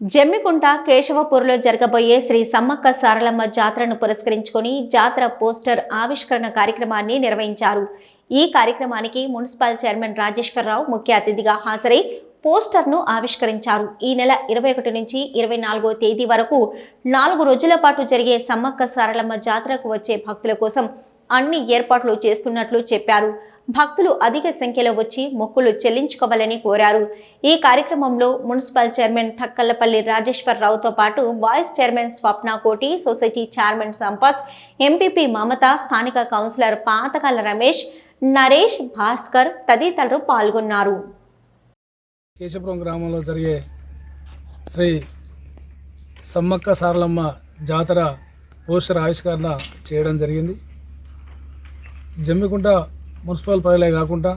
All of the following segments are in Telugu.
జమ్మికుంట కేశవపూర్లో జరగబోయే శ్రీ సమ్మక్క సారలమ్మ జాతరను పురస్కరించుకొని జాతర పోస్టర్ ఆవిష్కరణ కార్యక్రమాన్ని నిర్వహించారు. ఈ కార్యక్రమానికి మున్సిపల్ చైర్మన్ రాజేశ్వరరావు ముఖ్య అతిథిగా హాజరై పోస్టర్ను ఆవిష్కరించారు. ఈ నెల ఇరవై ఒకటి నుంచి ఇరవై నాలుగో తేదీ వరకు నాలుగు రోజుల పాటు జరిగే సమ్మక్క సారలమ్మ జాతరకు వచ్చే భక్తుల కోసం అన్ని ఏర్పాట్లు చేస్తున్నట్లు చెప్పారు. భక్తులు అధిక సంఖ్యలో వచ్చి మొక్కులు చెల్లించుకోవాలని కోరారు. ఈ కార్యక్రమంలో మున్సిపల్ చైర్మన్ థక్కల్లపల్లి రాజేశ్వరరావుతో పాటు vice chairman Swapna Koti society chairman Sampath MPP Mamata స్థానిక కౌన్సిలర్ పాతకాల రమేష్ నరేష్ భాస్కర్ తదితరులు పాల్గొన్నారు. కేశపురం గ్రామంలో జరిగే శ్రీ సమ్మక్క సారలమ్మ జాతర పోస్టర్ ఆవిష్కరణ చేయడం జరిగింది. జమ్మికుంట మున్సిపల్ పరిధిలో కాకుండా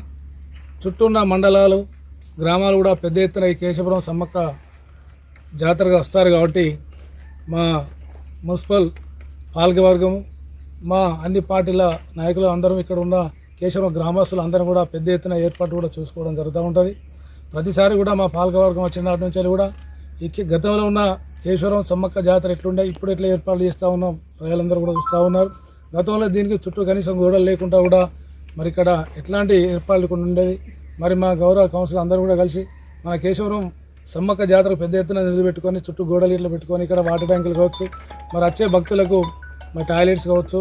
చుట్టూ ఉన్న మండలాలు గ్రామాలు కూడా పెద్ద ఎత్తున ఈ కేశపురం సమ్మక్క జాతరగా వస్తారు కాబట్టి మా మున్సిపల్ పాలకవర్గము మా అన్ని పార్టీల నాయకులు అందరం ఇక్కడ ఉన్న కేశవరం గ్రామస్తులు అందరం కూడా పెద్ద ఎత్తున ఏర్పాటు కూడా చూసుకోవడం జరుగుతూ ఉంటుంది. ప్రతిసారి కూడా మా పాలకవర్గం వచ్చిన నాటి నుంచి కూడా ఈ గతంలో ఉన్న కేశవరం సమ్మక్క జాతర ఎట్లుండే ఇప్పుడు ఎట్లా ఏర్పాట్లు చేస్తూ ఉన్నాం ప్రజలందరూ కూడా చూస్తూ ఉన్నారు. గతంలో దీనికి చుట్టూ కనీసం గోడలు లేకుండా కూడా మరి ఇక్కడ ఎట్లాంటి ఏర్పాట్లు కొన్ని ఉండేది మరి మా గౌరవ కౌన్సిల్ అందరూ కూడా కలిసి మన కేశవరం సమ్మక్క జాతర పెద్ద ఎత్తున నిలబెట్టుకొని చుట్టూ గోడలు ఇట్లా పెట్టుకొని ఇక్కడ వాటర్ ట్యాంకులు కావచ్చు మరి వచ్చే భక్తులకు మరి టాయిలెట్స్ కావచ్చు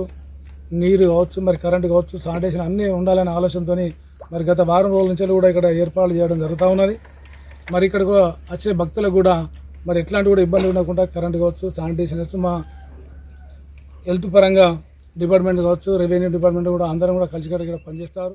నీరు కావచ్చు మరి కరెంట్ కావచ్చు శానిటేషన్ అన్నీ ఉండాలనే ఆలోచనతో మరి గత వారం రోజుల నుంచి కూడా ఇక్కడ ఏర్పాట్లు చేయడం జరుగుతూ ఉన్నది. మరి ఇక్కడికి వచ్చే భక్తులకు కూడా మరి ఎట్లాంటి కూడా ఇబ్బంది ఉండకుండా కరెంట్ కావచ్చు శానిటేషన్ కావచ్చు మా హెల్త్ పరంగా డిపార్ట్మెంట్ కావచ్చు రెవెన్యూ డిపార్ట్మెంట్ కూడా అందరం కూడా కలిసి ఇక్కడ పనిచేస్తారు.